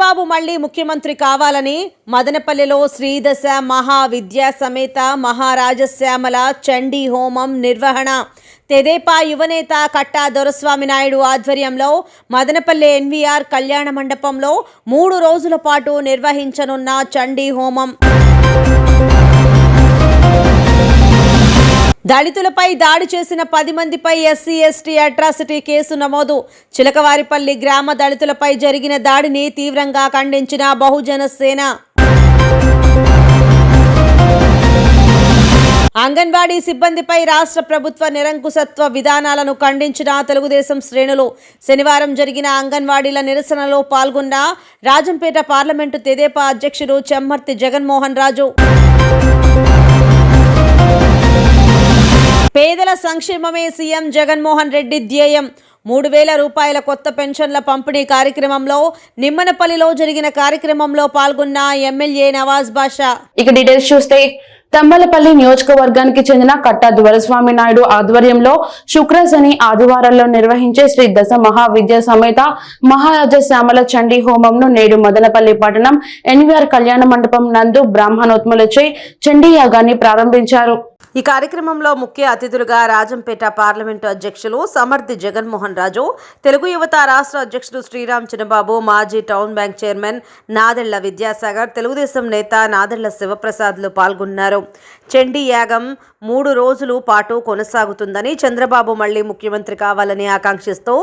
చంద్రబాబు మళ్ళీ ముఖ్యమంత్రి కావాలని మదనపల్లిలో శ్రీదశ మహావిద్యా సమేత మహారాజశ్యామల చండీ హోమం నిర్వహణ. తెదేపా యువనేత కట్టా దొరస్వామి నాయుడు ఆధ్వర్యంలో మదనపల్లి ఎన్వీఆర్ కళ్యాణ మండపంలో మూడు రోజుల పాటు నిర్వహించనున్న చండీ హోమం. దళితులపై దాడి చేసిన పది మందిపై ఎస్సీ ఎస్టీ అట్రాసిటీ కేసు నమోదు. చిలకవారిపల్లి గ్రామ దళితులపై జరిగిన దాడిని తీవ్రంగా ఖండించిన బహుజన సేన. అంగన్వాడీ సిబ్బందిపై రాష్ట్ర ప్రభుత్వ నిరంకుశత్వ విధానాలను ఖండించిన తెలుగుదేశం శ్రేణులు. శనివారం జరిగిన అంగన్వాడీల నిరసనలో పాల్గొన్న రాజంపేట పార్లమెంటు తెదేపా అధ్యక్షుడు చెమ్మర్తి జగన్మోహన్ రాజు. పేదల సంక్షేమమే సీఎం జగన్మోహన్ రెడ్డి ధ్యేయం. మూడు వేల రూపాయల కొత్త పెన్షన్ల పంపిణీ కార్యక్రమంలో నిమ్మనపల్లిలో జరిగిన కార్యక్రమంలో పాల్గొన్న ఎమ్మెల్యే నవాజ్ బాషా. ఇక డీటెయిల్స్ చూస్తే తమ్మలపల్లి నియోజకవర్గానికి చెందిన కట్టా దువరస్వామి నాయుడు ఆధ్వర్యంలో శుక్ర శని ఆదివారాల్లో నిర్వహించే శ్రీ దశ మహావిద్య సమేత మహారాజ శ్యామల చండీ హోమంను నేడు మదనపల్లి పట్టణం ఎన్వీఆర్ కళ్యాణ మండపం నందు బ్రాహ్మణోత్మలచే చండీ యాగాన్ని ప్రారంభించారు. ఈ కార్యక్రమంలో ముఖ్య అతిథులుగా రాజంపేట పార్లమెంటు అధ్యక్షులు సమర్థి జగన్మోహన్ రాజు తెలుగు యువత రాష్ట్ర అధ్యక్షుడు శ్రీరామ్ చిన్నబాబు మాజీ town bank chairman Nadella Vidyasagar Telugu Desam నేత నాదెళ్ళ శివప్రసాద్లు పాల్గొన్నారు. చండీ యాగం మూడు రోజులు పాటు కొనసాగుతుందని చంద్రబాబు మళ్ళీ ముఖ్యమంత్రి కావాలని ఆకాంక్షిస్తూ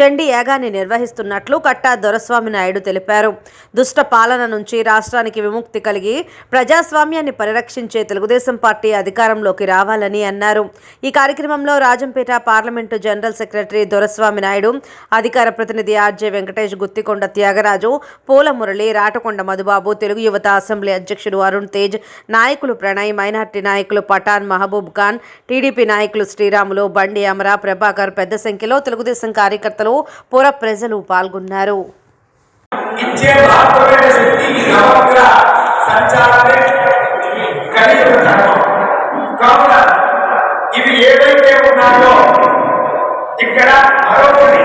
చండీ యాగాన్ని నిర్వహిస్తున్నట్లు కట్టా దొరస్వామి నాయుడు తెలిపారు. దుష్ట పాలన నుంచి రాష్ట్రానికి విముక్తి కలిగి ప్రజాస్వామ్యాన్ని పరిరక్షించే తెలుగుదేశం పార్టీ అధికారంలో అధికారంలోకి రావాలని అన్నారు. ఈ కార్యక్రమంలో Rajampet parliament general secretary Doraswamy Naidu అధికార ప్రతినిధి ఆర్జే వెంకటేష్ గుత్తికొండ త్యాగరాజు పూల మురళి రాటకొండ మధుబాబు తెలుగు యువత అసెంబ్లీ అధ్యక్షుడు అరుణ్ తేజ్ నాయకులు ప్రణయ్ మైనార్టీ నాయకులు పఠాన్ మహబూబ్ ఖాన్ టీడీపీ నాయకులు శ్రీరాములు బండి అమర ప్రభాకర్ పెద్ద సంఖ్యలో తెలుగుదేశం కార్యకర్తలు పుర ప్రజలు పాల్గొన్నారు. సంచారమే. ధర్మం. కావున ఇవి ఏవైతే ఉన్నాయో ఇక్కడ మరొకటి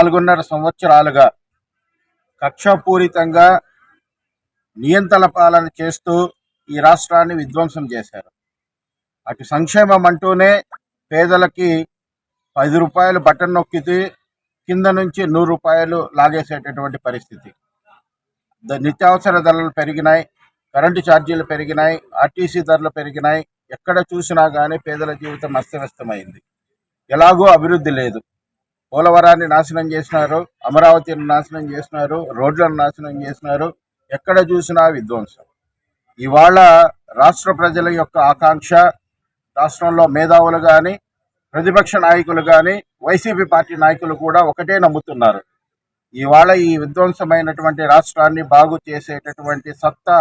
నాలుగున్నర సంవత్సరాలుగా కక్షపూరితంగా నియంత్రణ పాలన చేస్తూ ఈ రాష్ట్రాన్ని విధ్వంసం చేశారు. అటు సంక్షేమం అంటూనే పేదలకి పది రూపాయలు బటన్ నొక్కితే కింద నుంచి నూరు రూపాయలు లాగేసేటటువంటి పరిస్థితి. నిత్యావసర ధరలు పెరిగినాయి కరెంటు ఛార్జీలు పెరిగినాయి ఆర్టీసీ ధరలు పెరిగినాయి. ఎక్కడ చూసినా కానీ పేదల జీవితం అస్తవ్యస్తమైంది. ఎలాగో అభివృద్ధి లేదు. పోలవరాన్ని నాశనం చేసినారు అమరావతిని నాశనం చేసినారు రోడ్లను నాశనం చేసినారు. ఎక్కడ చూసినా విధ్వంసం. ఇవాళ రాష్ట్ర ప్రజల యొక్క ఆకాంక్ష రాష్ట్రంలో మేధావులు కానీ ప్రతిపక్ష నాయకులు కానీ వైసీపీ పార్టీ నాయకులు కూడా ఒకటే నమ్ముతున్నారు. ఇవాళ ఈ విధ్వంసమైనటువంటి రాష్ట్రాన్ని బాగు చేసేటటువంటి సత్తా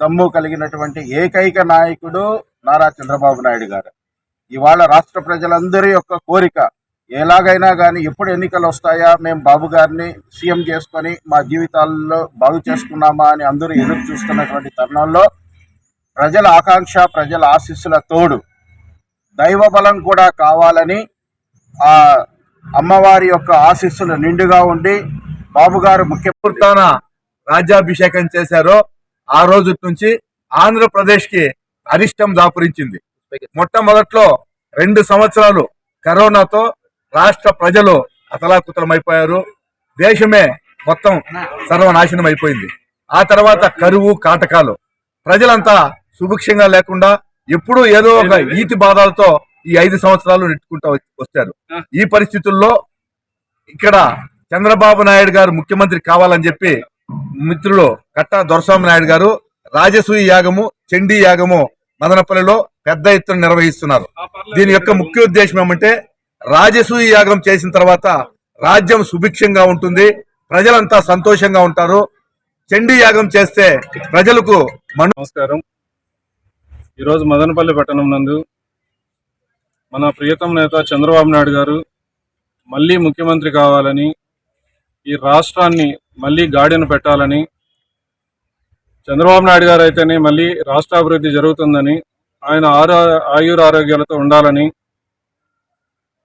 దమ్ము కలిగినటువంటి ఏకైక నాయకుడు నారా చంద్రబాబు నాయుడు గారు. ఇవాళ రాష్ట్ర ప్రజలందరి యొక్క కోరిక ఎలాగైనా కానీ ఎప్పుడు ఎన్నికలు వస్తాయా? మేము బాబు గారిని సీఎం చేసుకొని మా జీవితాల్లో బాగు చేసుకున్నామా అని అందరూ ఎదురు చూస్తున్నటువంటి తరుణంలో ప్రజల ఆకాంక్ష ప్రజల ఆశీస్సుల తోడు దైవ బలం కూడా కావాలని ఆ అమ్మవారి యొక్క ఆశీస్సులు నిండుగా ఉండి బాబు గారు ముఖ్యపూర్తాన రాజ్యాభిషేకం చేశారో ఆ రోజు నుంచి ఆంధ్రప్రదేశ్కి అరిష్టం దాపురించింది. మొట్టమొదట్లో రెండు సంవత్సరాలు కరోనాతో రాష్ట్ర ప్రజలు అతలాకుతలమైపోయారు. దేశమే మొత్తం సర్వనాశనం అయిపోయింది. ఆ తర్వాత కరువు కాటకాలు. ప్రజలంతా సుభిక్షంగా లేకుండా ఎప్పుడూ ఏదో ఒక ఈతి బాధలతో ఈ ఐదు సంవత్సరాలు నెట్టుకుంటూ వచ్చారు. ఈ పరిస్థితుల్లో ఇక్కడ చంద్రబాబు నాయుడు గారు ముఖ్యమంత్రి కావాలని చెప్పి మిత్రులు కట్టా దొరస్వామి నాయుడు గారు రాజసూయ యాగము చండీ యాగము మదనపల్లిలో పెద్ద ఎత్తున నిర్వహిస్తున్నారు. దీని యొక్క ముఖ్య ఉద్దేశం ఏమంటే రాజసూయ యాగం చేసిన తర్వాత రాజ్యం సుభిక్షంగా ఉంటుంది ప్రజలంతా సంతోషంగా ఉంటారు. చండీ యాగం చేస్తే ప్రజలకు మను నమస్కారం. ఈరోజు మదనపల్లి పట్టణం నందు మన ప్రియతమ నేత చంద్రబాబు నాయుడు గారు మళ్ళీ ముఖ్యమంత్రి కావాలని ఈ రాష్ట్రాన్ని మళ్ళీ గాడిన పెట్టాలని చంద్రబాబు నాయుడు గారు అయితేనే మళ్ళీ రాష్ట్ర అభివృద్ధి జరుగుతుందని ఆయన ఆరో ఆయుర ఆరోగ్యాలతో ఉండాలని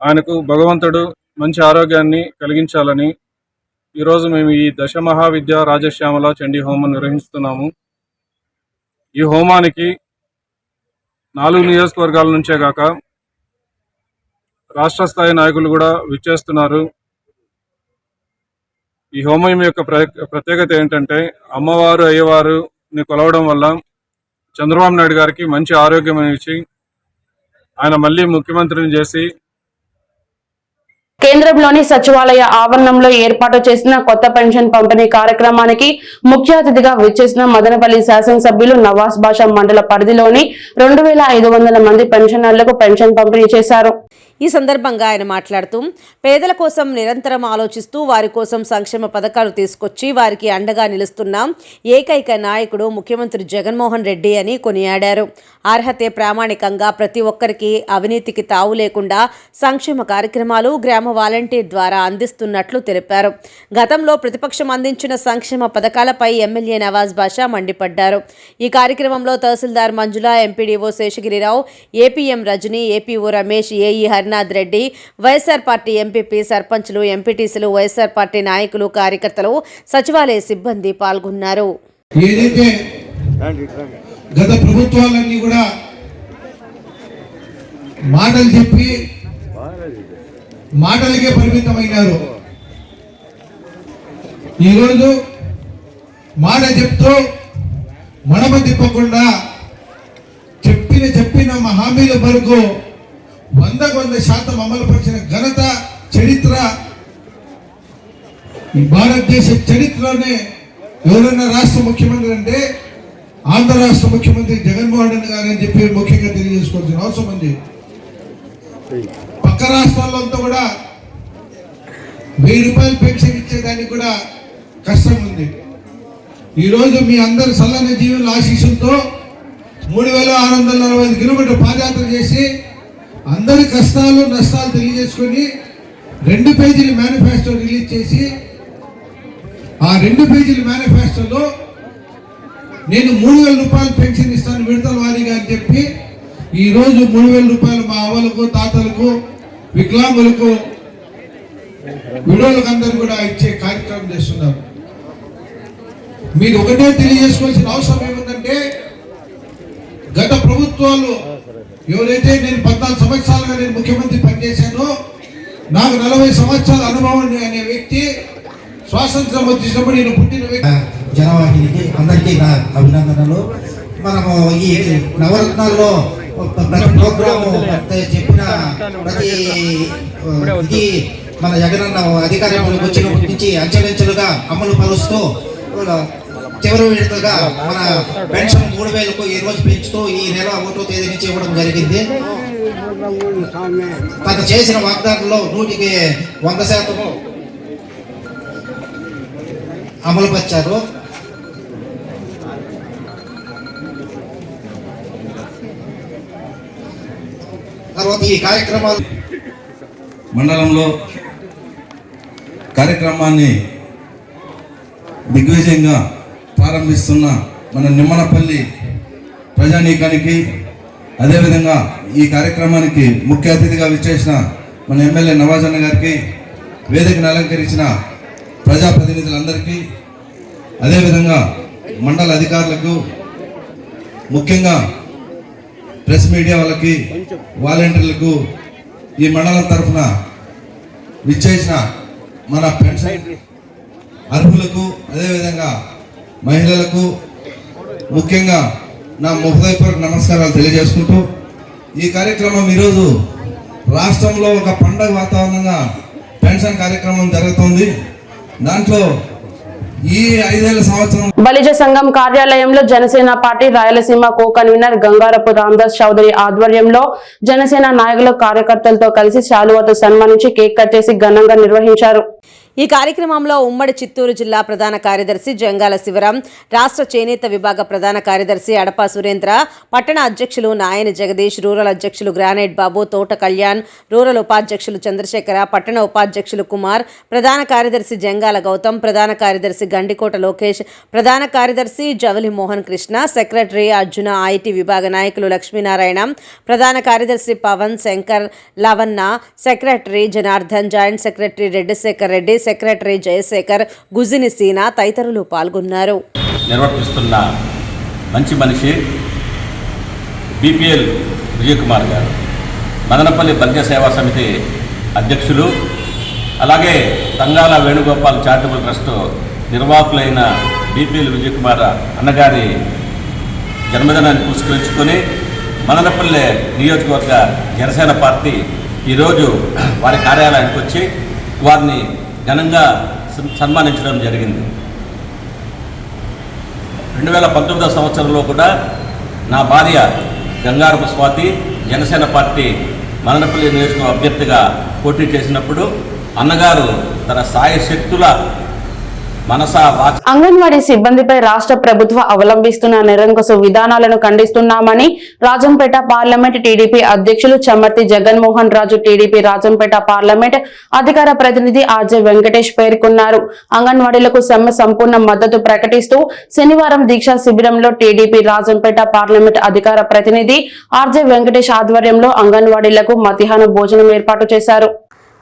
ఆయనకు భగవంతుడు మంచి ఆరోగ్యాన్ని కలిగించాలని ఈరోజు మేము ఈ దశ మహావిద్య రాజశ్యామల చండీ హోమం నిర్వహిస్తున్నాము. ఈ హోమానికి నాలుగు నియోజకవర్గాల నుంచే కాక రాష్ట్ర స్థాయి నాయకులు కూడా విచ్చేస్తున్నారు. ఈ హోమం యొక్క ప్రత్యేకత ఏంటంటే అమ్మవారు అయ్యవారుని కొలవడం వల్ల చంద్రబాబు నాయుడు గారికి మంచి ఆరోగ్యం ఇచ్చి ఆయన మళ్ళీ ముఖ్యమంత్రిని చేసి కేంద్రంలోని సచివాలయ ఆవరణంలో ఏర్పాటు చేసిన కొత్త పెన్షన్ పంపిణీ కార్యక్రమానికి ముఖ్య అతిథిగా విచ్చేసిన మదనపల్లి శాసనసభ్యులు నవాజ్ బాషా మండల పరిధిలోని రెండు వేల ఐదు వందల మంది పెన్షనర్లకు పెన్షన్ పంపిణీ చేశారు. ఈ సందర్భంగా ఆయన మాట్లాడుతూ పేదల కోసం నిరంతరం ఆలోచిస్తూ వారి కోసం సంక్షేమ పథకాలు తీసుకొచ్చి వారికి అండగా నిలుస్తున్న ఏకైక నాయకుడు ముఖ్యమంత్రి జగన్మోహన్ రెడ్డి అని కొనియాడారు. అర్హతే ప్రామాణికంగా ప్రతి ఒక్కరికి అవినీతికి తావు లేకుండా సంక్షేమ కార్యక్రమాలు గ్రామ వాలంటీర్ ద్వారా అందిస్తున్నట్లు తెలిపారు. గతంలో ప్రతిపక్షం అందించిన సంక్షేమ పథకాలపై ఎమ్మెల్యే నవాజ్ బాషా మండిపడ్డారు. ఈ కార్యక్రమంలో తహసీల్దార్ Manjula MPDO Seshagiri Rao APM Rajani APO Ramesh AE Harinath Reddy YSR party MPP సర్పంచ్లు ఎంపీటీసీలు వైఎస్ఆర్ పార్టీ నాయకులు కార్యకర్తలు సచివాలయ సిబ్బంది పాల్గొన్నారు. ఏదైతే గత ప్రభుత్వాలన్నీ కూడా మాటలు చెప్పి మాటలకే పరిమితమైనారు. ఈరోజు మాట చెప్తూ మడమ తిప్పకుండా చెప్పిన చెప్పిన మా హామీల వరకు వందకు వంద శాతం అమలుపరిచిన ఘనత చరిత్ర ఈ భారతదేశ చరిత్రలోనే ఎవరైనా రాష్ట్ర ముఖ్యమంత్రి అంటే ఆంధ్ర రాష్ట్ర ముఖ్యమంత్రి జగన్మోహన్ రెడ్డి గారు అని చెప్పి ముఖ్యంగా తెలియజేసుకోవాల్సిన అవసరం ఉంది. పక్క రాష్ట్రాల్లో అంతా కూడా వెయ్యి రూపాయలు పెన్షన్ ఇచ్చేదానికి కూడా కష్టం ఉంది. ఈరోజు మీ అందరి సల్లన జీవుల ఆశీస్సులతో మూడు వేల ఆరు వందల నలభై ఐదు కిలోమీటర్ పాదయాత్ర చేసి అందరి కష్టాలు నష్టాలు తెలియజేసుకొని రెండు పేజీల మేనిఫెస్టో రిలీజ్ చేసి ఆ రెండు పేజీల మేనిఫెస్టోలో నేను మూడు వేల రూపాయలు పెన్షన్ ఇస్తాను విడతల వారీగా అని చెప్పి ఈరోజు మూడు వేల రూపాయలు మా అవ్వలకు తాతలకు వికలాంగులకు విడోలకు అందరు కూడా ఇచ్చే కార్యక్రమం చేస్తున్నారు మీరు ఒకటే తెలియజేసుకోవాల్సిన అవసరం ఏముందంటే గత ప్రభుత్వాలు ఎవరైతే నేను పద్నాలుగు సంవత్సరాలుగా నేను ముఖ్యమంత్రి పనిచేశానో నాకు నలభై సంవత్సరాల అనుభవం అనే వ్యక్తి స్వాతంత్రం వచ్చినప్పుడు నేను పుట్టిన వ్యక్తి. జనవాహినికి అందరికీ నా అభినందనలు. మనము ఈ నవరత్నాల్లో ప్రతి ప్రోగ్రాము చెప్పిన ప్రతి ఇది మన జగనన్న అధికారంలోకి వచ్చినప్పటి నుంచి అంచెలంచెలుగా అమలు పరుస్తూ చివరి విడతగా మన పెన్షన్ మూడు వేలకు ఈ రోజు పెంచుతూ ఈ నెల ఒకటో తేదీ నుంచి ఇవ్వడం జరిగింది. తను చేసిన వాగ్దానంలో నూటికి వంద శాతము అమలుపరిచారు తర్వాత ఈ కార్యక్రమాలు మండలంలో కార్యక్రమాన్ని దిగ్విజయంగా ప్రారంభిస్తున్న మన నిమ్మనపల్లి ప్రజానీకానికి అదేవిధంగా ఈ కార్యక్రమానికి ముఖ్య అతిథిగా విచ్చేసిన మన ఎమ్మెల్యే నవాజన్న గారికి వేదికను అలంకరించిన ప్రజాప్రతినిధులందరికీ అదేవిధంగా మండల అధికారులకు ముఖ్యంగా ప్రెస్ మీడియా వాళ్ళకి వాలంటీర్లకు ఈ మండలం తరఫున విచ్చేసిన మన పెన్షన్ అర్హులకు అదేవిధంగా మహిళలకు ముఖ్యంగా నా హృదయపూర్వక నమస్కారాలు తెలియజేసుకుంటూ ఈ కార్యక్రమం ఈరోజు రాష్ట్రంలో ఒక పండగ వాతావరణంగా పెన్షన్ కార్యక్రమం జరుగుతుంది. దాంట్లో బలిజ సంఘం కార్యాలయంలో Janasena party Rayalaseema co convener Gangarapu Ramdas Chowdary ఆధ్వర్యంలో జనసేన నాయకులు కార్యకర్తలతో కలిసి శాలువాతో సన్మానించి కేక్ కట్ చేసి ఘనంగా నిర్వహించారు. ఈ కార్యక్రమంలో ఉమ్మడి చిత్తూరు జిల్లా ప్రధాన కార్యదర్శి జంగాల శివరాం రాష్ట్ర చేనేత విభాగ ప్రధాన కార్యదర్శి అడపా సురేంద్ర పట్టణ అధ్యక్షులు నాయని జగదీష్ రూరల్ అధ్యక్షులు గ్రానైట్ బాబు తోట కళ్యాణ్ రూరల్ ఉపాధ్యక్షులు చంద్రశేఖర పట్టణ ఉపాధ్యక్షులు కుమార్ ప్రధాన కార్యదర్శి జంగాల గౌతమ్ ప్రధాన కార్యదర్శి గండికోట లోకేష్ ప్రధాన కార్యదర్శి జవలి మోహన్ కృష్ణ సెక్రటరీ అర్జున ఐటీ విభాగ నాయకులు లక్ష్మీనారాయణ ప్రధాన కార్యదర్శి Pavan Shankar Lavanna secretary Janardhan joint secretary Reddisekhar Reddy secretary Jayasekhar Gujini Seena తదితరులు పాల్గొన్నారు. నిర్వర్తిస్తున్న మంచి మనిషి బీపీఎల్ విజయకుమార్ గారు మదనపల్లి బల్య సేవా సమితి అధ్యక్షులు అలాగే తంగాల వేణుగోపాల్ చారిటబుల్ ట్రస్ట్ నిర్వాహకులైన బీపీఎల్ విజయకుమార్ అన్నగారి జన్మదినాన్ని పురస్కరించుకొని మదనపల్లి నియోజకవర్గ జనసేన పార్టీ ఈరోజు వారి కార్యాలయానికి వచ్చి వారిని ఘనంగా సన్- సన్మానించడం జరిగింది. రెండు వేల పంతొమ్మిదవ సంవత్సరంలో కూడా నా భార్య గంగారపు స్వాతి జనసేన పార్టీ మదనపల్లి నియోజకవర్గ అభ్యర్థిగా పోటీ చేసినప్పుడు అన్నగారు తన సాయశక్తుల అంగన్వాడీ సిబ్బందిపై రాష్ట్ర ప్రభుత్వ అవలంబిస్తున్న నిరంకుశ విధానాలను ఖండిస్తున్నామని రాజంపేట పార్లమెంట్ టీడీపీ అధ్యక్షులు చమ్మర్తి జగన్మోహన్ రాజు టీడీపీ రాజంపేట పార్లమెంట్ అధికార ప్రతినిధి ఆర్జే వెంకటేష్ పేర్కొన్నారు. అంగన్వాడీలకు సమ్మె సంపూర్ణ మద్దతు ప్రకటిస్తూ శనివారం దీక్షా శిబిరంలో టీడీపీ రాజంపేట పార్లమెంట్ అధికార ప్రతినిధి ఆర్జే వెంకటేష్ ఆధ్వర్యంలో అంగన్వాడీలకు మధ్యాహ్న భోజనం ఏర్పాటు చేశారు.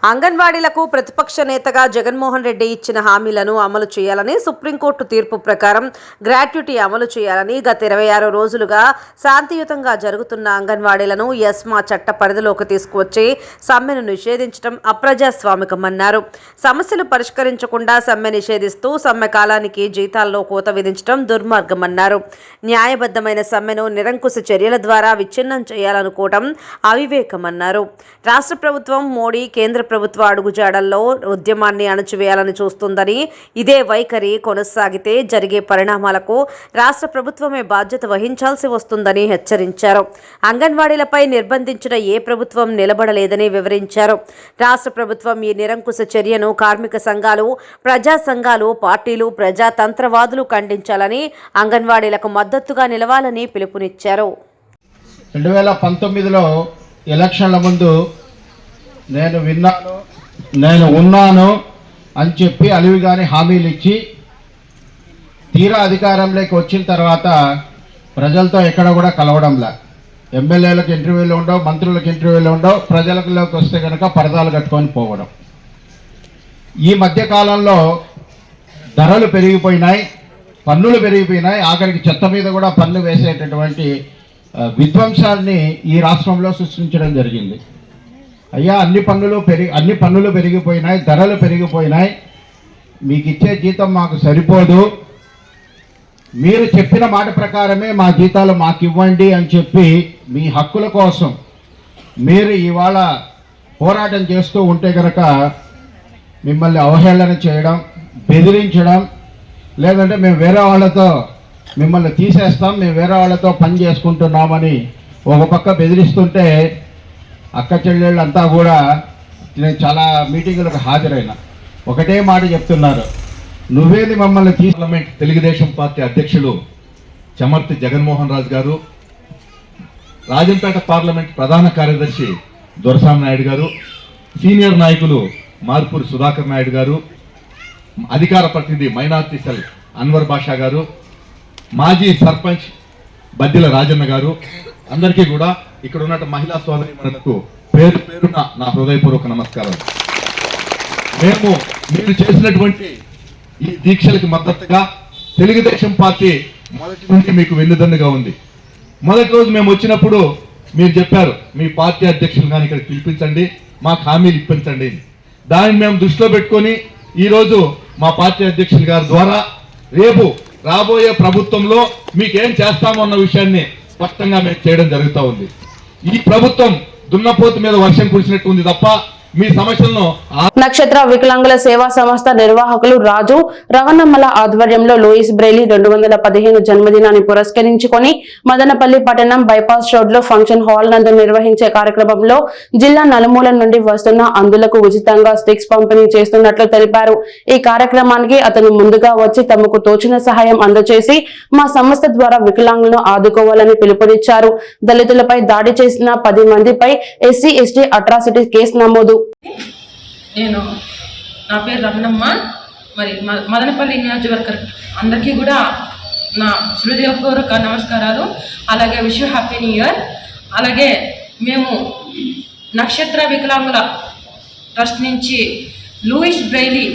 అంగన్వాడీలకు ప్రతిపక్ష నేతగా జగన్మోహన్ రెడ్డి ఇచ్చిన హామీలను అమలు చేయాలని సుప్రీంకోర్టు తీర్పు ప్రకారం గ్రాట్యుటీ అమలు చేయాలని గత ఇరవై ఆరు రోజులుగా శాంతియుతంగా జరుగుతున్న అంగన్వాడీలను ఎస్మా చట్ట పరిధిలోకి తీసుకువచ్చి సమ్మెను నిషేధించడం అప్రజాస్వామికమన్నారు. సమస్యలు పరిష్కరించకుండా సమ్మె నిషేధిస్తూ సమ్మె కాలానికి జీతాల్లో కోత విధించడం దుర్మార్గమన్నారు. న్యాయబద్ధమైన సమ్మెను నిరంకుశ చర్యల ద్వారా విచ్ఛిన్నం చేయాలనుకోవడం అవివేకమన్నారు. రాష్ట్ర ప్రభుత్వం మోడీ కేంద్ర ప్రభుత్వ అడుగుజాడల్లో ఉద్యమాన్ని అణచివేయాలని చూస్తుందని ఇదే వైఖరి కొనసాగితే జరిగే పరిణామాలకు రాష్ట్ర ప్రభుత్వమే బాధ్యత వహించాల్సి వస్తుందని హెచ్చరించారు. అంగన్వాడీలపై నిర్బంధించిన ఏ ప్రభుత్వం నిలబడలేదని వివరించారు. రాష్ట్ర ప్రభుత్వం ఈ నిరంకుశ చర్యను కార్మిక సంఘాలు ప్రజా సంఘాలు పార్టీలు ప్రజాతంత్రవాదులు ఖండించాలని అంగన్వాడీలకు మద్దతుగా నిలవాలని పిలుపునిచ్చారు. రెండు వేల పంతొమ్మిదిలో ఎలక్షన్ల ముందు నేను విన్నాను నేను ఉన్నాను అని చెప్పి అలివి కానీ హామీలు ఇచ్చి తీరా అధికారంలోకి వచ్చిన తర్వాత ప్రజలతో ఎక్కడ కూడా కలవడంలా ఎమ్మెల్యేలకు ఇంటర్వ్యూలు ఉండవు మంత్రులకు ఇంటర్వ్యూలు ఉండవు ప్రజలలోకి వస్తే కనుక పరదాలు కట్టుకొని పోవడం. ఈ మధ్యకాలంలో ధరలు పెరిగిపోయినాయి పన్నులు పెరిగిపోయినాయి ఆఖరికి చెత్త మీద కూడా పన్ను వేసేటటువంటి విధ్వంసాన్ని ఈ రాష్ట్రంలో సృష్టించడం జరిగింది. అయ్యా అన్ని పన్నులు పెరిగి అన్ని పన్నులు పెరిగిపోయినాయి ధరలు పెరిగిపోయినాయి. మీకు ఇచ్చే జీతం మాకు సరిపోదు. మీరు చెప్పిన మాట ప్రకారమే మా జీతాలు మాకు ఇవ్వండి అని చెప్పి మీ హక్కుల కోసం మీరు ఇవాళ పోరాటం చేస్తూ ఉంటే కనుక మిమ్మల్ని అవహేళన చేయడం బెదిరించడం లేదంటే మేము వేరే వాళ్ళతో మిమ్మల్ని తీసేస్తాం మేము వేరే వాళ్ళతో పని చేసుకుంటున్నామని ఒక పక్క బెదిరిస్తుంటే అక్క చెల్లెళ్ళంతా కూడా నేను చాలా మీటింగులకు హాజరైన. ఒకటే మాట చెప్తున్నారు. నువ్వేది మమ్మల్ని తీ పార్లమెంట్ తెలుగుదేశం పార్టీ అధ్యక్షులు చమర్తి జగన్మోహన్ రాజు గారు రాజంపేట పార్లమెంట్ ప్రధాన కార్యదర్శి దొరసాం నాయుడు గారు సీనియర్ నాయకులు మార్పూరి సుధాకర్ నాయుడు గారు అధికార ప్రతినిధి మైనార్టీ సెల్ అన్వర్ బాషా గారు మాజీ సర్పంచ్ బద్దిల రాజన్న గారు అందరికీ కూడా ఇక్కడ ఉన్న మహిళా సోదరిమణులకు పేరు పేరున నా హృదయపూర్వక నమస్కారం. మేము మీరు చేసినటువంటి ఈ దీక్షలకు మద్దతుగా తెలుగుదేశం పార్టీ మొదటి నుండి మీకు వెన్నుదన్నుగా ఉంది. మొదటి రోజు మేము వచ్చినప్పుడు మీరు చెప్పారు మీ పార్టీ అధ్యక్షులు కానీ ఇక్కడ పిలిపించండి మాకు హామీలు ఇప్పించండి. దాన్ని మేము దృష్టిలో పెట్టుకొని ఈరోజు మా పార్టీ అధ్యక్షులు గారి ద్వారా రేపు రాబోయే ప్రభుత్వంలో మీకేం చేస్తామన్న విషయాన్ని స్పష్టంగా మేము చేయడం జరుగుతూ ఉంది. ఈ ప్రభుత్వం దున్నపోతు మీద వర్షం కురిసినట్టు ఉంది తప్ప మీ సమస్యలను నక్షత్ర వికలాంగుల సేవా సంస్థ నిర్వాహకులు రాజు రవణమ్మల ఆధ్వర్యంలో లూయిస్ బ్రెయిలీ రెండు వందల పదిహేను జన్మదినాన్ని పురస్కరించుకొని మదనపల్లి పట్టణం బైపాస్ రోడ్లో ఫంక్షన్ హాల్ నందు నిర్వహించే కార్యక్రమంలో జిల్లా నలుమూల నుండి వస్తున్న అందులకు ఉచితంగా స్టిక్స్ పంపిణీ చేస్తున్నట్లు తెలిపారు. ఈ కార్యక్రమానికి అతను ముందుగా వచ్చి తమకు తోచిన సహాయం అందజేసి మా సంస్థ ద్వారా వికలాంగులను ఆదుకోవాలని పిలుపునిచ్చారు. దళితులపై దాడి చేసిన పది మందిపై ఎస్సీ ఎస్టీ అట్రాసిటీ కేసు నమోదు నేను నా పేరు రమణమ్మ. మరి మదనపల్లి నియోజకవర్గ అందరికీ కూడా నా హృదయపూర్వక నమస్కారాలు. అలాగే విష్ హ్యాపీ న్యూ ఇయర్ అలాగే మేము నక్షత్ర వికలాంగుల ట్రస్ట్ నుంచి లూయిస్ బ్రైలీ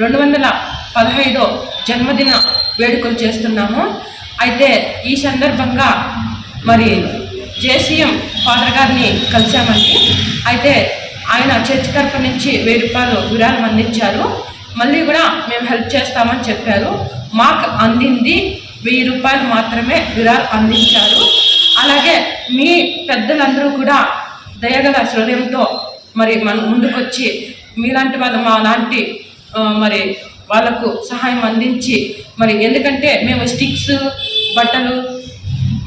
రెండు వందల పదహైదో జన్మదిన వేడుకలు చేస్తున్నాము. అయితే ఈ సందర్భంగా మరి జేసీఎం ఫాదర్ గారిని కలిశామండి. అయితే ఆయన చర్చ్ తరపు నుంచి వెయ్యి రూపాయలు విరాళం అందించారు. మళ్ళీ కూడా మేము హెల్ప్ చేస్తామని చెప్పారు. మాకు అందింది వెయ్యి రూపాయలు మాత్రమే విరాళం అందించారు. అలాగే మీ పెద్దలందరూ కూడా దయగల హృదయంతో మరి మన ముందుకొచ్చి మీలాంటి వాళ్ళు మా లాంటి మరి వాళ్ళకు సహాయం అందించి మరి ఎందుకంటే మేము స్టిక్స్ బట్టలు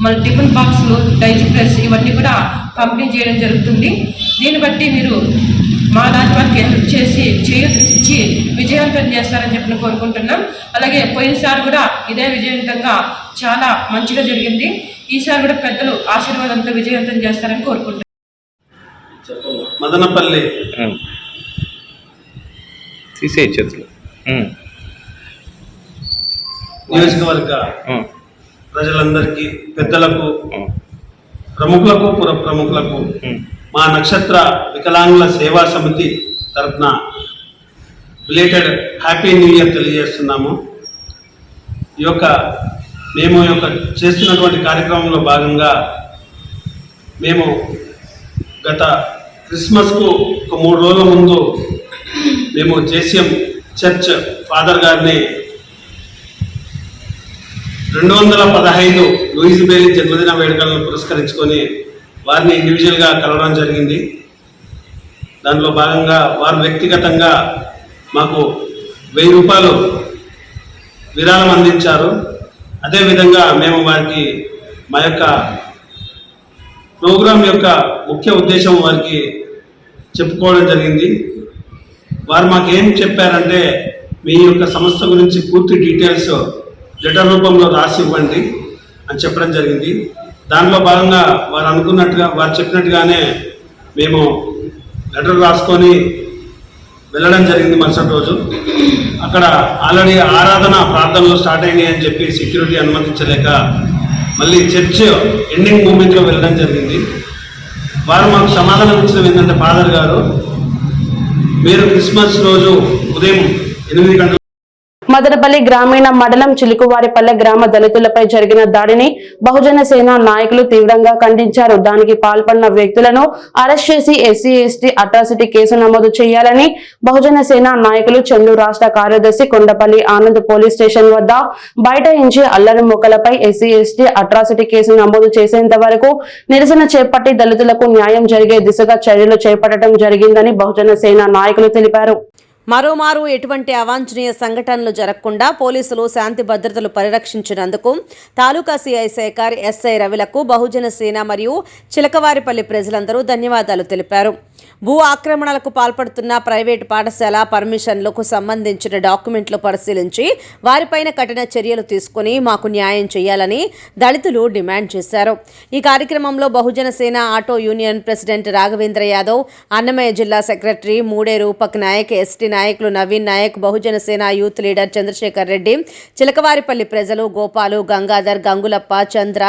మన టిఫిన్ బాక్సులు డైజీ ప్రెస్ ఇవన్నీ కూడా పంపిణీ చేయడం జరుగుతుంది. దీన్ని బట్టి మీరు మా లాంటి వారికి హెల్ప్ చేసి చేయించి విజయవంతం చేస్తారని చెప్పి కోరుకుంటున్నాం. అలాగే పోయినసారి కూడా ఇదే విజయవంతంగా చాలా మంచిగా జరిగింది. ఈసారి కూడా పెద్దలు ఆశీర్వాదంతో విజయవంతం చేస్తారని కోరుకుంటున్నాం. మదనపల్లి. తీసే చేతులు. నియోజకవర్గ. ప్రజలందరికీ పెద్దలకు ప్రముఖులకు పుర ప్రముఖులకు మా నక్షత్ర వికలాంగుల సేవా సమితి తరఫున రిలేటెడ్ హ్యాపీ న్యూ ఇయర్ తెలియజేస్తున్నాము. ఈ యొక్క మేము ఈ యొక్క చేస్తున్నటువంటి కార్యక్రమంలో భాగంగా మేము గత క్రిస్మస్కు ఒక మూడు రోజుల ముందు మేము జేసీఎం చర్చ్ ఫాదర్ గారిని రెండు వందల పదహైదు లూయిస్ బేలీ జన్మదిన వేడుకలను పురస్కరించుకొని వారిని ఇండివిజువల్గా కలవడం జరిగింది. దాంట్లో భాగంగా వారు వ్యక్తిగతంగా మాకు వెయ్యి రూపాయలు విరాళం అందించారు. అదేవిధంగా మేము వారికి మా యొక్క ప్రోగ్రాం యొక్క ముఖ్య ఉద్దేశం వారికి చెప్పుకోవడం జరిగింది. వారు మాకు ఏం చెప్పారంటే మీ యొక్క సంస్థ గురించి పూర్తి డీటెయిల్స్ లెటర్ రూపంలో రాసి ఇవ్వండి అని చెప్పడం జరిగింది. దాంట్లో భాగంగా వారు అనుకున్నట్టుగా వారు చెప్పినట్టుగానే మేము లెటర్ రాసుకొని వెళ్ళడం జరిగింది మరుసటి రోజు. అక్కడ ఆల్రెడీ ఆరాధన ప్రార్థనలు స్టార్ట్ అయినాయి అని చెప్పి సెక్యూరిటీ అనుమతించలేక మళ్ళీ చర్చ్ ఎండింగ్ మూమెంట్లో వెళ్ళడం జరిగింది. వారు మాకు సమాధానం ఇచ్చిన ఏంటంటే ఫాదర్ గారు మీరు క్రిస్మస్ రోజు ఉదయం ఎనిమిది గంటల మదనపల్లి గ్రామీణ మండలం చిలుకువారిపల్లె గ్రామ దళితులపై జరిగిన దాడిని బహుజన సేన నాయకులు తీవ్రంగా ఖండించారు. దానికి పాల్పడిన వ్యక్తులను అరెస్ట్ చేసి ఎస్సీ ఎస్టీ అట్రాసిటీ కేసు నమోదు చేయాలని బహుజన సేన నాయకులు చందు రాష్ట్ర కార్యదర్శి కొండపల్లి ఆనంద్ పోలీస్ స్టేషన్ వద్ద బైఠాయించి అల్లరి మొక్కలపై ఎస్సీ ఎస్టీ అట్రాసిటీ కేసు నమోదు చేసేంత వరకు నిరసన చేపట్టి దళితులకు న్యాయం జరిగే దిశగా చర్యలు చేపట్టడం జరిగిందని బహుజన సేన నాయకులు తెలిపారు. మరోమారు ఎటువంటి అవాంఛనీయ సంఘటనలు జరగకుండా పోలీసులు శాంతి భద్రతలు పరిరక్షించినందుకు తాలూకా సిఐ శేఖర్ ఎస్ఐ రవిలకు బహుజన సేన మరియు చిలకవారిపల్లి ప్రజలందరూ ధన్యవాదాలు తెలిపారు. భూ ఆక్రమణలకు పాల్పడుతున్న ప్రైవేటు పాఠశాల పర్మిషన్లకు సంబంధించిన డాక్యుమెంట్లు పరిశీలించి వారిపైన కఠిన చర్యలు తీసుకుని మాకు న్యాయం చేయాలని దళితులు డిమాండ్ చేశారు. ఈ కార్యక్రమంలో Bahujan Sena auto union president Raghavendra Yadav Annamayya జిల్లా సెక్రటరీ మూడే రూపక్ నాయక్ ఎస్టీ నాయకులు నవీన్ నాయక్ బహుజన సేన యూత్ లీడర్ చంద్రశేఖర్ రెడ్డి చిలకవారిపల్లి ప్రజలు గోపాలు గంగాధర్ గంగులప్ప చంద్ర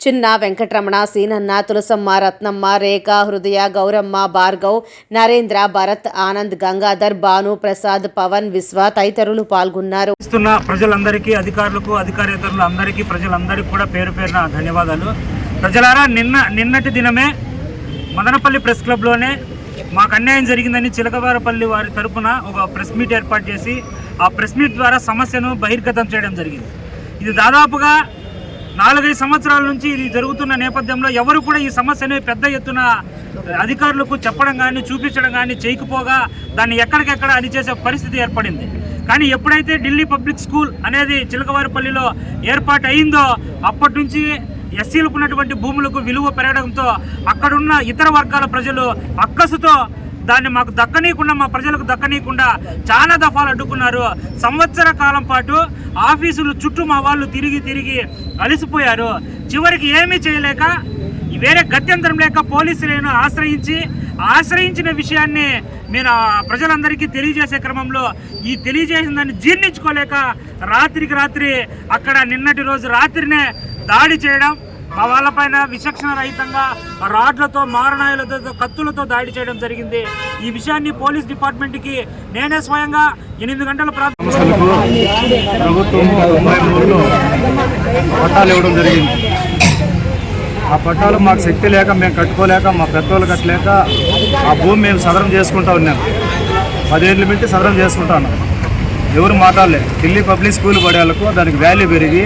చిన్న వెంకటరమణ సీనన్న తులసమ్మ రత్నమ్మ రేఖ హృదయ గౌరమ్మ భార్గవ్ నరేంద్ర భరత్ ఆనంద్ గంగాధర్ భాను ప్రసాద్ పవన్ విశ్వ తదితరులు పాల్గొన్నారు. ప్రజలందరికీ అధికారులకు అధికారేతరులు అందరికీ ప్రజలందరికీ కూడా పేరు పేరున ధన్యవాదాలు. ప్రజలారా నిన్న నిన్నటి దినమే మదనపల్లి ప్రెస్ క్లబ్లోనే మాకు అన్యాయం జరిగిందని చిలకవారపల్లి వారి తరపున ఒక ప్రెస్ మీట్ ఏర్పాటు చేసి ఆ ప్రెస్ మీట్ ద్వారా సమస్యను బహిర్గతం చేయడం జరిగింది. ఇది దాదాపుగా నాలుగైదు సంవత్సరాల నుంచి ఇది జరుగుతున్న నేపథ్యంలో ఎవరు కూడా ఈ సమస్యను పెద్ద ఎత్తున అధికారులకు చెప్పడం కానీ చూపించడం కానీ చేయకపోగా దాన్ని ఎక్కడికెక్కడ అది చేసే పరిస్థితి ఏర్పడింది. కానీ ఎప్పుడైతే ఢిల్లీ పబ్లిక్ స్కూల్ అనేది చిలకవారిపల్లిలో ఏర్పాటు అయిందో అప్పటి నుంచి ఎస్సీలకు ఉన్నటువంటి భూములకు విలువ పెరగడంతో అక్కడున్న ఇతర వర్గాల ప్రజలు అక్కసుతో దాన్ని మాకు దక్కనీయకుండా మా ప్రజలకు దక్కనీయకుండా చాలా దఫాలు అడ్డుకున్నారు. సంవత్సర కాలం పాటు ఆఫీసులు చుట్టూ మా వాళ్ళు తిరిగి తిరిగి అలసిపోయారు. చివరికి ఏమీ చేయలేక వేరే గత్యంతరం లేక పోలీసులను ఆశ్రయించి ఆశ్రయించిన విషయాన్ని మీరు ప్రజలందరికీ తెలియజేసే క్రమంలో ఈ తెలియజేసిన దాన్ని జీర్ణించుకోలేక రాత్రికి రాత్రి అక్కడ నిన్నటి రోజు రాత్రినే దాడి చేయడం మా వాళ్ళపైన విచక్షణ రహితంగా రాడ్లతో మారణాయులతో కత్తులతో దాడి చేయడం జరిగింది. ఈ విషయాన్ని పోలీస్ డిపార్ట్మెంట్కి నేనే స్వయంగా ఎనిమిది గంటల ప్రభుత్వం పట్టాలు ఇవ్వడం జరిగింది. ఆ పట్టాలు మాకు శక్తి లేక మేము కట్టుకోలేక మా పెద్దోళ్ళు కట్టలేక ఆ భూమి మేము సదరం చేసుకుంటా ఉన్నాం. పదిహేనులు మింటి సదరం చేసుకుంటా ఉన్నాం. ఎవరు మాట్లాడలే ఢిల్లీ పబ్లిక్ స్కూల్ పడే వాళ్ళకు దానికి వాల్యూ పెరిగి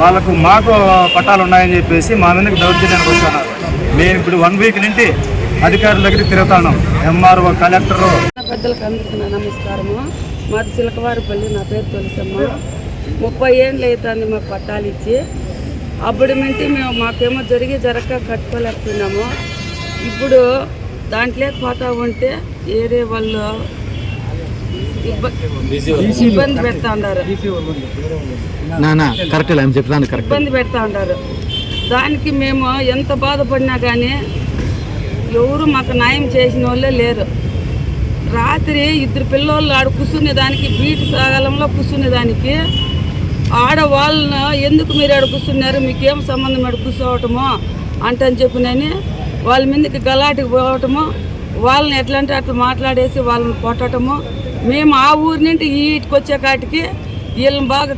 వాళ్ళకు మాకు పట్టాలు ఉన్నాయని చెప్పేసి మా మీదకి దౌర్జన్యానికి వస్తున్నారు. మేము ఇప్పుడు వన్ వీక్ నుండి అధికారుల దగ్గర తిరుగుతున్నాం ఎంఆర్ఓ కలెక్టరు పెద్దలకు అందరికీ నమస్కారము. మాది సిలకవారిపల్లి నా పేరు తులసమ్మ. ముప్పై ఏళ్ళు అవుతుంది మాకు పట్టాలు ఇచ్చి. అప్పుడు నుండి మేము మాకేమో జరిగి జరగక కట్టుకోలేకపోయినాము. ఇప్పుడు దాంట్లో పోతా ఉంటే ఏరే వాళ్ళు ఇబ్బంది పెడతా ఉన్నారు. కరెక్ట్ చెప్తాను కరెక్ట్ ఇబ్బంది పెడతా ఉంటారు దానికి మేము ఎంత బాధపడినా కానీ ఎవరు మాకు న్యాయం చేసిన వాళ్ళే లేరు. రాత్రి ఇద్దరు పిల్లోళ్ళు ఆడ కూర్చునే దానికి బీటి సాగలంలో కూర్చునే దానికి ఆడవాళ్ళను ఎందుకు మీరు ఆడ కూర్చున్నారు మీకేం సంబంధం ఆడ కూర్చోవటమో అంటని చెప్పినని వాళ్ళ మీదకి గలాటికి పోవటము వాళ్ళని ఎట్లా అంటే అట్లా మాట్లాడేసి వాళ్ళని కొట్టటము మేము ఆ ఊరి నుండి ఈ ఇటుకు వచ్చే కాటికి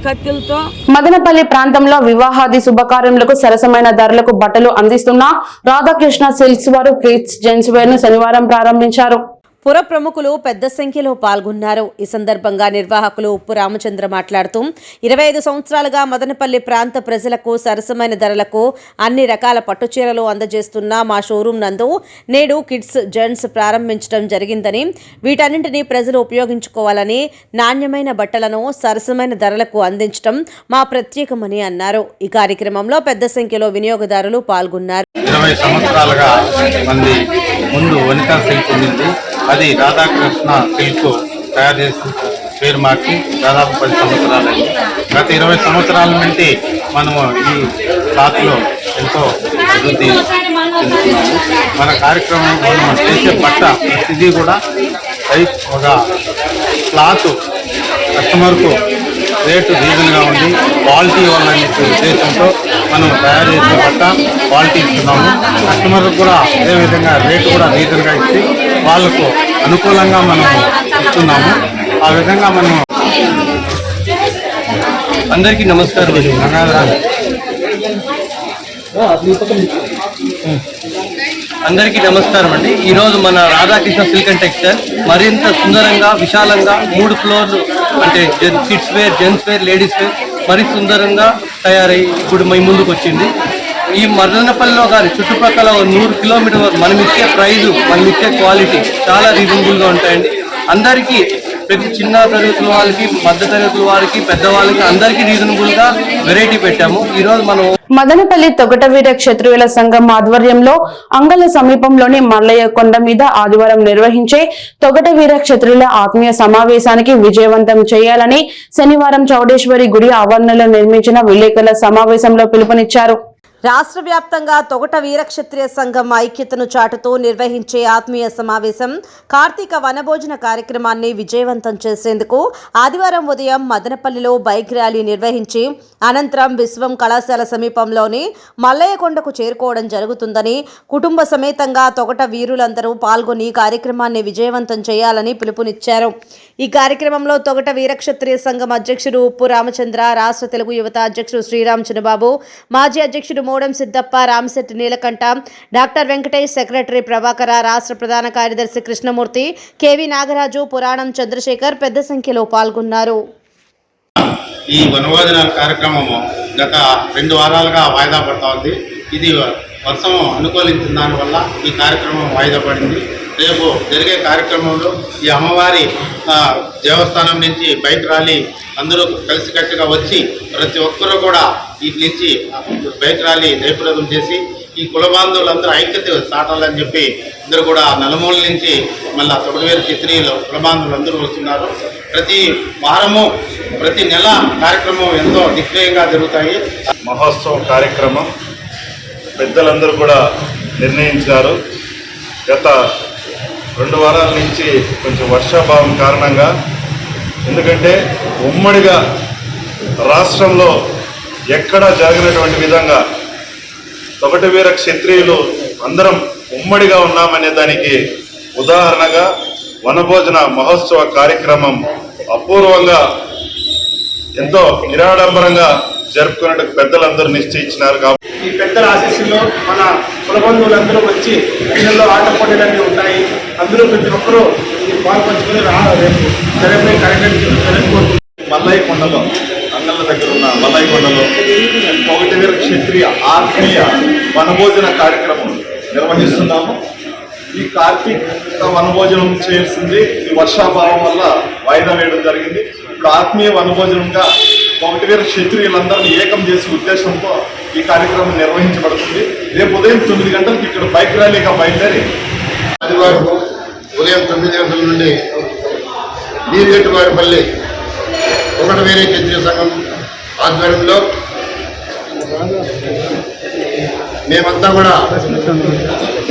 కత్తులతో మదనపల్లి ప్రాంతంలో వివాహాది శుభకార్యములకు సరసమైన ధరలకు బట్టలు అందిస్తున్న రాధాకృష్ణ సిల్క్స్ వారు కిడ్స్ జెంట్స్ వేర్ను శనివారం ప్రారంభించారు. పుర ప్రముఖులు పెద్ద సంఖ్యలో పాల్గొన్నారు. ఈ సందర్భంగా నిర్వాహకులు ఉప్పు రామచంద్ర మాట్లాడుతూ ఇరవై ఐదు సంవత్సరాలుగా మదనపల్లి ప్రాంత ప్రజలకు సరసమైన ధరలకు అన్ని రకాల పట్టుచీరలు అందజేస్తున్న మా షోరూం నందు నేడు కిడ్స్ జెంట్స్ ప్రారంభించడం జరిగిందని వీటన్నింటినీ ప్రజలు ఉపయోగించుకోవాలని నాణ్యమైన బట్టలను సరసమైన ధరలకు అందించడం మా ప్రత్యేకమని అన్నారు. ఈ కార్యక్రమంలో పెద్ద సంఖ్యలో వినియోగదారులు పాల్గొన్నారు. ఇరవై సంవత్సరాలుగా మంది ముందు వనితా సిల్క్ ఉండింది అది రాధాకృష్ణ సిల్క్ తయారు చేసి పేరు మార్చి దాదాపు పది సంవత్సరాలైంది. గత ఇరవై సంవత్సరాల నుండి మనము ఈ క్లాత్లో ఎంతో అభివృద్ధి చెందుతున్నాము. మన కార్యక్రమం మనం చేసే బట్ట ప్రతిదీ కూడా ఒక క్లాత్ కస్టమర్కు రేటు రీజన్గా ఉండి క్వాలిటీ వాళ్ళని ఉద్దేశంతో మనం తయారు చేసే బట్ట క్వాలిటీ ఇస్తున్నాము. కస్టమర్లకు కూడా అదేవిధంగా రేటు కూడా రీజన్గా ఇచ్చి వాళ్ళకు అనుకూలంగా మనం ఇస్తున్నాము. ఆ విధంగా మనం అందరికీ నమస్కారం అందరికీ నమస్కారం అండి. ఈరోజు మన రాధాకృష్ణ సిల్క్ అండ్ టెక్స్టైల్ మరింత సుందరంగా విశాలంగా మూడు ఫ్లోర్లు అంటే kids wear gents wear ladies wear మరి సుందరంగా తయారై ఇప్పుడు మీ ముందుకు వచ్చింది. ఈ మర్దనపల్లిలో కానీ చుట్టుపక్కల ఒక నూరు కిలోమీటర్ మనం ఇచ్చే ప్రైజ్ మనం ఇచ్చే క్వాలిటీ చాలా రీజనబుల్గా ఉంటాయండి. అందరికీ ప్రతి చిన్న తరగతుల వాళ్ళకి మధ్య తరగతుల వారికి పెద్దవాళ్ళకి అందరికీ రీజనబుల్గా వెరైటీ పెట్టాము. ఈరోజు మనం మదనపల్లి తొగటవీర క్షత్రియుల సంఘం ఆధ్వర్యంలో అంగల సమీపంలోని మల్లయ్య కొండ మీద ఆదివారం నిర్వహించే తొగటవీర క్షత్రియుల ఆత్మీయ సమావేశానికి విజయవంతం చేయాలని శనివారం చౌడేశ్వరి గుడి ఆవరణలో నిర్మించిన విలేకరుల సమావేశంలో పిలుపునిచ్చారు. రాష్ట్ర వ్యాప్తంగా తొగట వీరక్షత్రియ సంఘం ఐక్యతను చాటుతూ నిర్వహించే ఆత్మీయ సమావేశం కార్తీక వనభోజన కార్యక్రమాన్ని విజయవంతం చేసేందుకు ఆదివారం ఉదయం మదనపల్లిలో బైక్ ర్యాలీ నిర్వహించి అనంతరం విశ్వం కళాశాల సమీపంలోని మల్లయ్యకొండకు చేరుకోవడం జరుగుతుందని కుటుంబ సమేతంగా తొగట వీరులందరూ పాల్గొని కార్యక్రమాన్ని విజయవంతం చేయాలని పిలుపునిచ్చారు. ఈ కార్యక్రమంలో తొగట వీరక్షత్రియ సంఘం అధ్యక్షుడు ఉప్పు రామచంద్ర రాష్ట్ర తెలుగు యువత అధ్యక్షుడు శ్రీరామ్ చిన్నబాబు మాజీ అధ్యక్షుడు మోడం సిద్దప్ప రామశెట్టి నీలకంఠ డాక్టర్ వెంకటేష్ సెక్రటరీ ప్రభాకర రాష్ట్ర ప్రధాన కార్యదర్శి కృష్ణమూర్తి కేవీ నాగరాజు పురాణం చంద్రశేఖర్ పెద్ద సంఖ్యలో పాల్గొన్నారు. ఈ వనవాదన కార్యక్రమము గత రెండు వారాలుగా వాయిదా పడుతోంది ఇది వర్షం అనుకూలించిన దానివల్ల ఈ కార్యక్రమం వాయిదా పడింది. రేపు జరిగే కార్యక్రమంలో ఈ అమ్మవారి దేవస్థానం నుంచి బైక్ ర్యాలీ అందరూ కలిసికట్టుగా వచ్చి ప్రతి ఒక్కరూ కూడా వీటి నుంచి బైక్ ర్యాలీ జయప్రదం చేసి ఈ కుల బాంధవులందరూ ఐక్యత సాటాలని చెప్పి అందరూ కూడా నలుమూల నుంచి మళ్ళీ తొడవేరు చిత్రీలు కుల బాంధవులు అందరూ వస్తున్నారు. ప్రతి వారము ప్రతి నెల కార్యక్రమం ఎంతో నిశ్చయంగా జరుగుతాయి. మహోత్సవం కార్యక్రమం పెద్దలందరూ కూడా నిర్ణయించారు. గత రెండు వారాల నుంచి కొంచెం వర్షాభావం కారణంగా ఎందుకంటే ఉమ్మడిగా రాష్ట్రంలో ఎక్కడా జరిగినటువంటి విధంగా తొగటి వీర క్షత్రియులు అందరం ఉమ్మడిగా ఉన్నామనే దానికి ఉదాహరణగా వనభోజన మహోత్సవ కార్యక్రమం అపూర్వంగా ఎంతో నిరాడంబరంగా జరుపుకున్నట్టు పెద్దలందరూ నిశ్చయించినారు కాబట్టి ఈ పెద్దల ఆశీస్సులో మన కులబంధువులందరూ వచ్చి పిల్లల్లో ఆట పోటీలన్నీ ఉంటాయి. అందరూ ప్రతి ఒక్కరూ ఈ పాలు పంచుకొని రేపు జరిగే కార్యక్రమం. జరగకూడదు మల్లయ్య కొండలో అంగళ్ళ దగ్గర ఉన్న మల్లయ్య కొండలో ఒకటి వీర క్షత్రియ ఆత్మీయ వనభోజన కార్యక్రమం నిర్వహిస్తున్నాము. ఈ కార్తీక వనభోజనం చేయాల్సింది ఈ వర్షాభావం వల్ల వాయిదా వేయడం జరిగింది. ఇప్పుడు ఆత్మీయ వనభోజనంగా ఒకటి వీర క్షత్రియులందరినీ ఏకం చేసే ఉద్దేశంతో ఈ కార్యక్రమం నిర్వహించబడుతుంది. రేపు ఉదయం తొమ్మిది గంటలకు ఇక్కడ బైక్ ర్యాలీగా బయలుదేరి ఆదివారం ఉదయం తొమ్మిది గంటల నుండి నీరుగట్టువారిపల్లి ఒకటి వేరే క్షత్రియ సంఘం ఆధ్వర్యంలో మేమంతా కూడా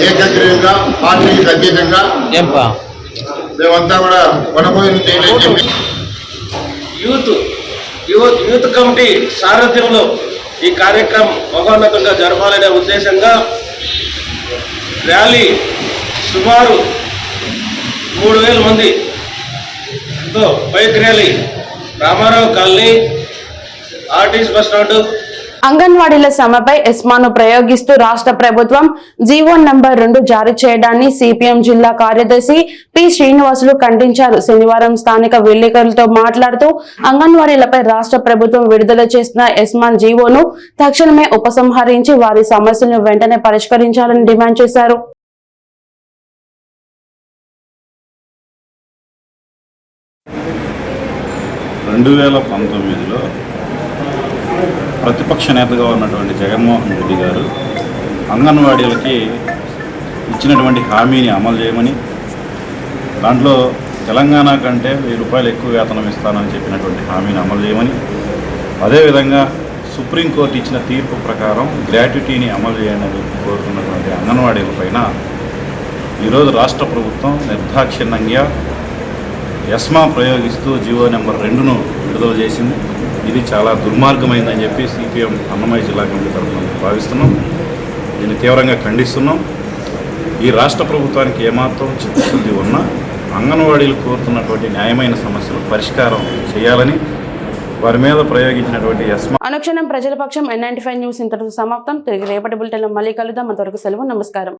ఏకగ్రీవంగా పార్టీకి అతీతంగా మేమంతా కూడా చెప్పి యూత్ యూత్ యూత్ కమిటీ సారథ్యంలో ఈ కార్యక్రమం మహోన్నతంగా జరపాలనే ఉద్దేశంగా ర్యాలీ సుమారు మూడు వేల మందితో bike rally Rama Rao colony RTC bus stand అంగన్వాడీల సమ్మెపై ఎస్మాను ప్రయోగిస్తూ రాష్ట్ర ప్రభుత్వం జీవో నంబర్ రెండు జారీ చేయడాన్ని సిపిఎం జిల్లా కార్యదర్శి పి శ్రీనివాసులు ఖండించారు. శనివారం స్థానిక విలేకరులతో మాట్లాడుతూ అంగన్వాడీలపై రాష్ట్ర ప్రభుత్వం విడుదల చేసిన ఎస్మాన్ జీవోను తక్షణమే ఉపసంహరించి వారి సమస్యలను వెంటనే పరిష్కరించాలని డిమాండ్ చేశారు. రెండు వేల పంతొమ్మిదిలో ప్రతిపక్ష నేతగా ఉన్నటువంటి జగన్మోహన్ రెడ్డి గారు అంగన్వాడీలకి ఇచ్చినటువంటి హామీని అమలు చేయమని దాంట్లో తెలంగాణ కంటే వెయ్యి రూపాయలు ఎక్కువ వేతనం ఇస్తానని చెప్పినటువంటి హామీని అమలు చేయమని అదేవిధంగా సుప్రీంకోర్టు ఇచ్చిన తీర్పు ప్రకారం గ్రాట్యుటీని అమలు చేయాలని కోరుతున్నటువంటి అంగన్వాడీల పైన ఈరోజు రాష్ట్ర ప్రభుత్వం నిర్దాక్షిణ్యంగా ఎస్మా ప్రయోగిస్తూ జీవో నెంబర్ రెండును విడుదల చేసింది. ఇది చాలా దుర్మార్గమైందని చెప్పి సిపిఎం అన్నమయ్య జిల్లా కమిటీ తరఫున భావిస్తున్నాం. దీన్ని తీవ్రంగా ఖండిస్తున్నాం. ఈ రాష్ట్ర ప్రభుత్వానికి ఏమాత్రం చిత్తశుద్ధి ఉన్నా అంగన్వాడీలు కోరుతున్నటువంటి న్యాయమైన సమస్యలు పరిష్కారం చేయాలని వారి మీద ప్రయోగించినటువంటి అనుక్షణం ప్రజల పక్షం ఎన్ న్యూస్ ఇంతటితో సమాప్తం. తిరిగి రేపటి బులెటిన్లో మళ్ళీ కలుద్దాం. అంతవరకు సెలవు. నమస్కారం.